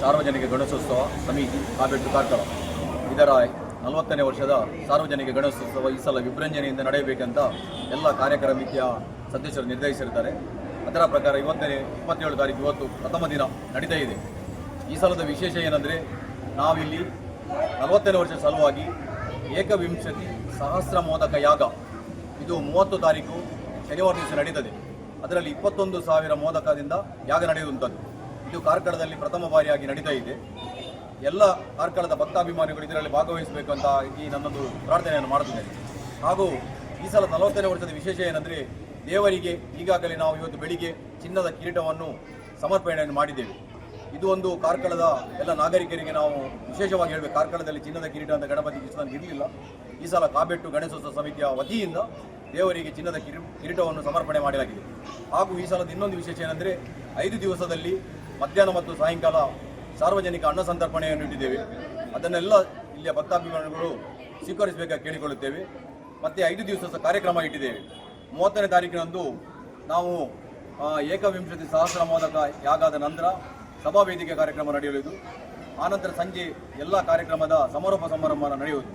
ಸಾರ್ವಜನಿಕ ಗಣೇಶೋತ್ಸವ ಸಮಿತಿ ಕಾಬೆಟ್ಟು ಕಾರ್ಕಳ ಇದರ ನಲವತ್ತನೇ ವರ್ಷದ ಸಾರ್ವಜನಿಕ ಗಣೇಶೋತ್ಸವ ಈ ಸಲ ವಿಭ್ರಂಜನೆಯಿಂದ ನಡೆಯಬೇಕಂತ ಎಲ್ಲ ಕಾರ್ಯಕ್ರಮಕ್ಕೆ ಸದಸ್ಯರು ನಿರ್ಧರಿಸಿರ್ತಾರೆ ಅದರ ಪ್ರಕಾರ ಇವತ್ತನೇ ಇಪ್ಪತ್ತೇಳು ತಾರೀಕು ಇವತ್ತು ಪ್ರಥಮ ದಿನ ನಡೀತಾ ಇದೆ. ಈ ಸಲದ ವಿಶೇಷ ಏನಂದರೆ ನಾವಿಲ್ಲಿ ನಲವತ್ತನೇ ವರ್ಷದ ಸಲುವಾಗಿ ಏಕವಿಂಶತಿ ಸಹಸ್ರ ಮೋದಕ ಯಾಗ ಇದು ಮೂವತ್ತು ತಾರೀಕು ಶನಿವಾರ ದಿವಸ ನಡೀತದೆ. ಅದರಲ್ಲಿ ಇಪ್ಪತ್ತೊಂದು ಸಾವಿರ ಮೋದಕದಿಂದ ಯಾಗ ನಡೆಯುವಂಥದ್ದು. ಇದು ಕಾರ್ಕಳದಲ್ಲಿ ಪ್ರಥಮ ಬಾರಿಯಾಗಿ ನಡೀತಾ ಇದೆ. ಎಲ್ಲ ಕಾರ್ಕಳದ ಭಕ್ತಾಭಿಮಾನಿಗಳು ಇದರಲ್ಲಿ ಭಾಗವಹಿಸಬೇಕು ಅಂತ ಈ ನನ್ನೊಂದು ಪ್ರಾರ್ಥನೆಯನ್ನು ಮಾಡುತ್ತಿದ್ದೇನೆ. ಹಾಗೂ ಈ ಸಲ ನಲವತ್ತನೇ ವರ್ಷದ ವಿಶೇಷ ಏನಂದರೆ ದೇವರಿಗೆ ಈಗಾಗಲೇ ನಾವು ಇವತ್ತು ಬೆಳಿಗ್ಗೆ ಚಿನ್ನದ ಕಿರೀಟವನ್ನು ಸಮರ್ಪಣೆಯನ್ನು ಮಾಡಿದ್ದೇವೆ. ಇದು ಒಂದು ಕಾರ್ಕಳದ ಎಲ್ಲ ನಾಗರಿಕರಿಗೆ ನಾವು ವಿಶೇಷವಾಗಿ ಹೇಳಬೇಕು. ಕಾರ್ಕಳದಲ್ಲಿ ಚಿನ್ನದ ಕಿರೀಟ ಅಂತ ಗಣಪತಿ ಕೃಷ್ಣನ್ ಇರಲಿಲ್ಲ. ಈ ಸಲ ಕಾಬೆಟ್ಟು ಗಣೇಶೋತ್ಸವ ಸಮಿತಿಯ ವತಿಯಿಂದ ದೇವರಿಗೆ ಚಿನ್ನದ ಕಿರಿ, ಕಿರೀಟವನ್ನು ಸಮರ್ಪಣೆ ಮಾಡಲಾಗಿದೆ. ಹಾಗೂ ಈ ಸಲದ ಇನ್ನೊಂದು ವಿಶೇಷ ಏನಂದರೆ ಐದು ದಿವಸದಲ್ಲಿ ಮಧ್ಯಾಹ್ನ ಮತ್ತು ಸಾಯಂಕಾಲ ಸಾರ್ವಜನಿಕ ಅನ್ನ ಸಂತರ್ಪಣೆಯನ್ನು ನೀಡಿದ್ದೇವೆ ಅದನ್ನೆಲ್ಲ ಇಲ್ಲಿಯ ಭಕ್ತಾಭಿಮಾನಿಗಳು ಸ್ವೀಕರಿಸಬೇಕಾಗಿ ಕೇಳಿಕೊಳ್ಳುತ್ತೇವೆ. ಮತ್ತೆ ಐದು ದಿವಸ ಕಾರ್ಯಕ್ರಮ ಇಟ್ಟಿದ್ದೇವೆ. ಮೂವತ್ತನೇ ತಾರೀಕಿನಂದು ನಾವು ಏಕವಿಂಶತಿ ಸಹಸ್ರ ಮೋದಕ ಯಾಗಾದ ನಂತರ ಸಭಾ ವೇದಿಕೆ ಕಾರ್ಯಕ್ರಮ ನಡೆಯಲಿದ್ದು, ಆನಂತರ ಸಂಜೆ ಎಲ್ಲ ಕಾರ್ಯಕ್ರಮದ ಸಮಾರೋಪ ಸಮಾರಂಭ ನಡೆಯುವುದು.